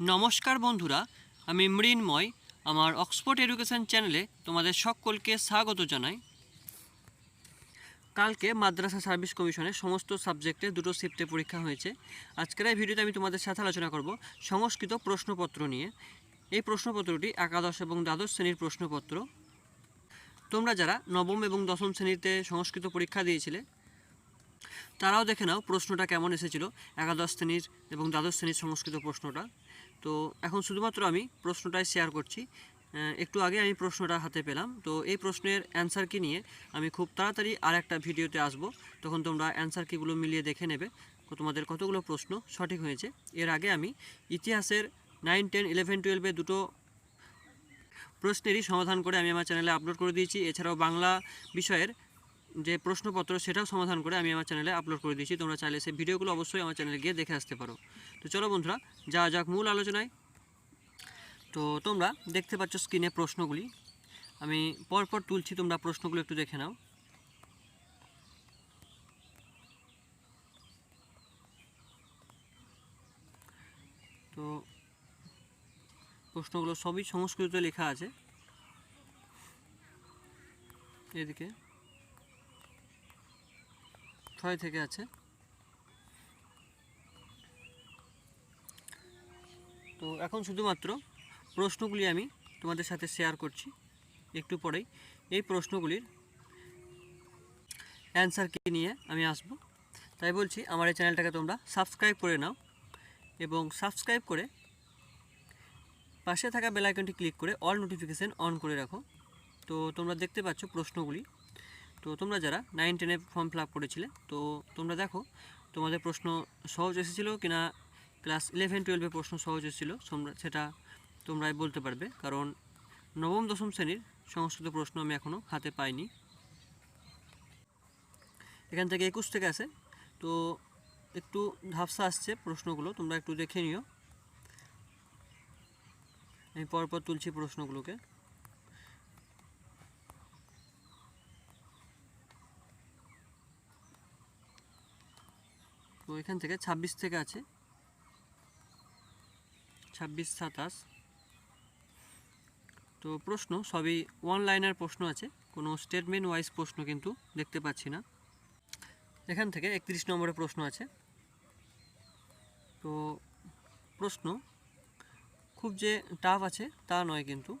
নমস্কার বন্ধুরা, আমি মৃন্ময়, আমার অক্সফোর্ড এডুকেশন চ্যানেলে তোমাদের সকলকে স্বাগত জানাই। কালকে মাদ্রাসা সার্ভিস কমিশনের সমস্ত সাবজেক্টে দুটো শিফটে পরীক্ষা হয়েছে। আজকের এই ভিডিওতে আমি তোমাদের সাথে আলোচনা করব সংস্কৃত প্রশ্নপত্র নিয়ে। এই প্রশ্নপত্রটি একাদশ এবং দ্বাদশ শ্রেণির প্রশ্নপত্র। তোমরা যারা নবম এবং দশম শ্রেণীতে সংস্কৃত পরীক্ষা দিয়েছিলে, তারাও দেখে নাও প্রশ্নটা কেমন এসেছিল, একাদশ শ্রেণির এবং দ্বাদশ শ্রেণির সংস্কৃত প্রশ্নটা। তো এখন শুধুমাত্র আমি প্রশ্নটাই শেয়ার করছি। একটু আগে আমি প্রশ্নটা হাতে পেলাম। তো এই প্রশ্নের অ্যান্সার কি নিয়ে আমি খুব তাড়াতাড়ি আর একটা ভিডিওতে আসব। তখন তোমরা অ্যান্সার কিগুলো মিলিয়ে দেখে নেবে। তোমাদের কতগুলো প্রশ্ন সঠিক হয়েছে। এর আগে আমি ইতিহাসের নাইন টেন ইলেভেন টুয়েলভে দুটো প্রশ্নেরই সমাধান করে আমি আমার চ্যানেলে আপলোড করে দিয়েছি। এছাড়াও বাংলা বিষয়ের যে প্রশ্নপত্র সেটাও সমাধান করে আমি আমার চ্যানেলে আপলোড করে দিয়েছি। তোমরা চাইলে সেই ভিডিওগুলো অবশ্যই আমার চ্যানেলে গিয়ে দেখে আসতে পারো। তো চলো বন্ধুরা, যা যাক মূল আলোচনায়। তো তোমরা দেখতে পাচ্ছ স্ক্রিনে প্রশ্নগুলি। আমি পরপর তুলছি, তোমরা প্রশ্নগুলো একটু দেখে নাও। তো প্রশ্নগুলো সবই সংস্কৃতে লেখা আছে। এদিকে। ছয় থেকে আছে? তো এখন শুধুমাত্র প্রশ্নগুলি আমি তোমাদের সাথে শেয়ার করছি, একটু পরেই। এই প্রশ্নগুলির অ্যান্সার কি নিয়ে আমি আসব? তাই বলছি, আমার এই চ্যানেলটাকে তোমরা সাবস্ক্রাইব করে নাও এবং সাবস্ক্রাইব করে পাশে থাকা বেল আইকনটি ক্লিক করে অল নোটিফিকেশান অন করে রাখো। তো তোমরা দেখতে পাচ্ছ প্রশ্নগুলি। তো তোমরা যারা নাইন টেনে ফর্ম ফিল আপ করেছিলে, তো তোমরা দেখো, তোমাদের প্রশ্ন সহজ এসেছিল কিনা ক্লাস ইলেভেন টুয়েলভে প্রশ্ন সহজ এসেছিল তোমরা সেটা তোমরাই বলতে পারবে, কারণ নবম, দশম শ্রেণির সংস্কৃত প্রশ্ন আমি এখনও হাতে পাইনি। এখান থেকে একুশ থেকে আসে তো একটু ঝাপসা আসছে প্রশ্নগুলো, তোমরা একটু দেখে নিও। আমি পরপর তুলছি প্রশ্নগুলোকে। এখান থেকে ছাব্বিশ থেকে আছে। ছাব্বিশ সাতাশ। তো প্রশ্ন, সবই ওয়ান লাইনার প্রশ্ন আছে। কোনো স্টেটমেন্ট ওয়াইজ প্রশ্ন কিন্তু দেখতে পাচ্ছি না। এখান থেকে একত্রিশ নম্বরের প্রশ্ন আছে। তো প্রশ্ন, খুব যে টাফ আছে তা নয় কিন্তু।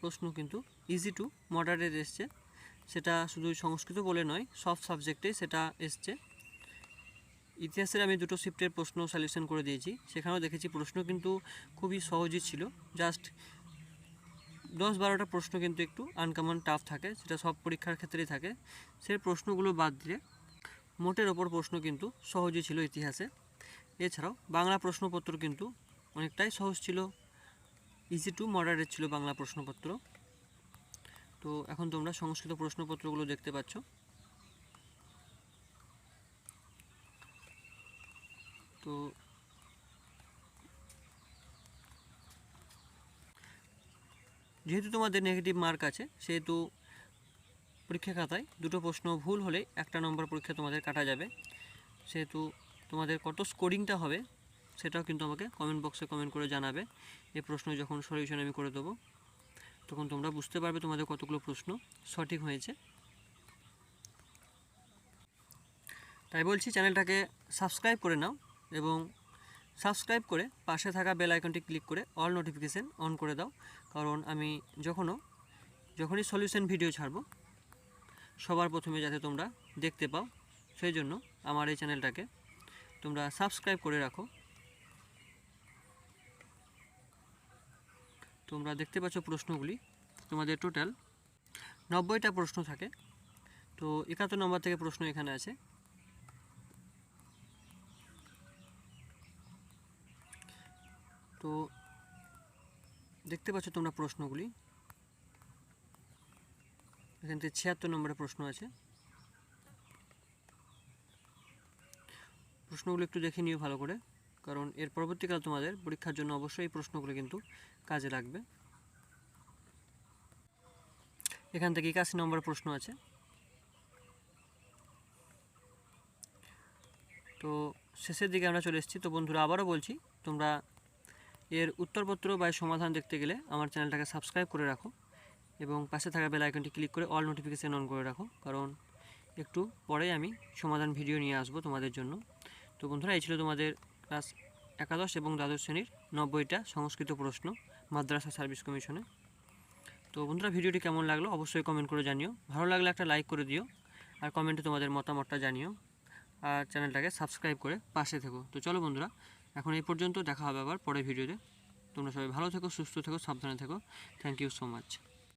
প্রশ্ন কিন্তু ইজি টু মডারেট এসছে। সেটা শুধু সংস্কৃত বলে নয়, সব সাবজেক্টে সেটা এসছে। ইতিহাসের আমি দুটো শিফটের প্রশ্ন সলিউশন করে দিয়েছি। সেখানেও দেখেছি প্রশ্ন কিন্তু খুবই সহজই ছিল। জাস্ট দশ বারোটা প্রশ্ন কিন্তু একটু আনকমন টাফ থাকে, সেটা সব পরীক্ষার ক্ষেত্রেই থাকে। সেই প্রশ্নগুলো বাদ দিয়ে মোটের ওপর প্রশ্ন কিন্তু সহজই ছিল ইতিহাসে। এছাড়াও বাংলা প্রশ্নপত্র কিন্তু অনেকটাই সহজ ছিল। ইজি টু মডারেট ছিল বাংলা প্রশ্নপত্র। তো এখন তোমরা সংস্কৃত প্রশ্নপত্রগুলো দেখতে পাচ্ছ। তো যেহেতু তোমাদের নেগেটিভ মার্ক আছে, সেহেতু পরীক্ষা খাতায় দুটো প্রশ্ন ভুল হলে একটা নম্বর পরীক্ষা তোমাদের কাটা যাবে। সেহেতু তোমাদের কত স্কোরিংটা হবে, সেটাও কিন্তু আমাকে কমেন্ট বক্সে কমেন্ট করে জানাবে। এই প্রশ্ন যখন সলিউশন আমি করে দেবো, তখন তোমরা বুঝতে পারবে তোমাদের কতগুলো প্রশ্ন সঠিক হয়েছে। তাই বলছি চ্যানেলটাকে সাবস্ক্রাইব করে নাও। এবং সাবস্ক্রাইব করে পাশে থাকা বেল আইকনটি ক্লিক করে অল নোটিফিকেশান অন করে দাও। কারণ আমি যখনও, যখনই সলিউশন ভিডিও ছাড়বো, সবার প্রথমে যাতে তোমরা দেখতে পাও, সেই জন্য আমার এই চ্যানেলটাকে তোমরা সাবস্ক্রাইব করে রাখো। তোমরা দেখতে পাচ্ছ প্রশ্নগুলি। তোমাদের টোটাল নব্বইটা প্রশ্ন থাকে। তো একাত্তর নম্বর থেকে প্রশ্ন এখানে আছে। তো দেখতে পাচ্ছ তোমরা প্রশ্নগুলি। এখান থেকে ছিয়াত্তর নম্বরের প্রশ্ন আছে। প্রশ্নগুলো একটু দেখে নিও ভালো করে, কারণ এর পরবর্তীকাল তোমাদের পরীক্ষার জন্য অবশ্যই এই প্রশ্নগুলো কিন্তু কাজে লাগবে। এখান থেকে একাশি নম্বরের প্রশ্ন আছে। তো শেষের দিকে আমরা চলে এসেছি। তো বন্ধুরা, আবারও বলছি, তোমরা এর উত্তরপত্র বা সমাধান দেখতে গেলে আমার চ্যানেলটাকে সাবস্ক্রাইব করে রাখো এবং পাশে থাকা বেল আইকনটি ক্লিক করে অল নোটিফিকেশান অন করে রাখো। কারণ একটু পরেই আমি সমাধান ভিডিও নিয়ে আসব তোমাদের জন্য। তো বন্ধুরা, এই ছিল তোমাদের ক্লাস একাদশ এবং দ্বাদশ শ্রেণির নব্বইটা সংস্কৃত প্রশ্ন মাদ্রাসা সার্ভিস কমিশনে তো বন্ধুরা ভিডিওটি কেমন লাগল অবশ্যই কমেন্ট করে জানিও। ভালো লাগলে একটা লাইক করে দিও আর কমেন্টে তোমাদের মতামতটা জানিও। আর চ্যানেলটাকে সাবস্ক্রাইব করে পাশে থেকো। তো চলো বন্ধুরা এখন এই পর্যন্ত দেখা হবে আবার পরের ভিডিওতে। তোমরা সবাই ভালো থেকো, সুস্থ থেকো, সাবধানে থেকো। Thank you so much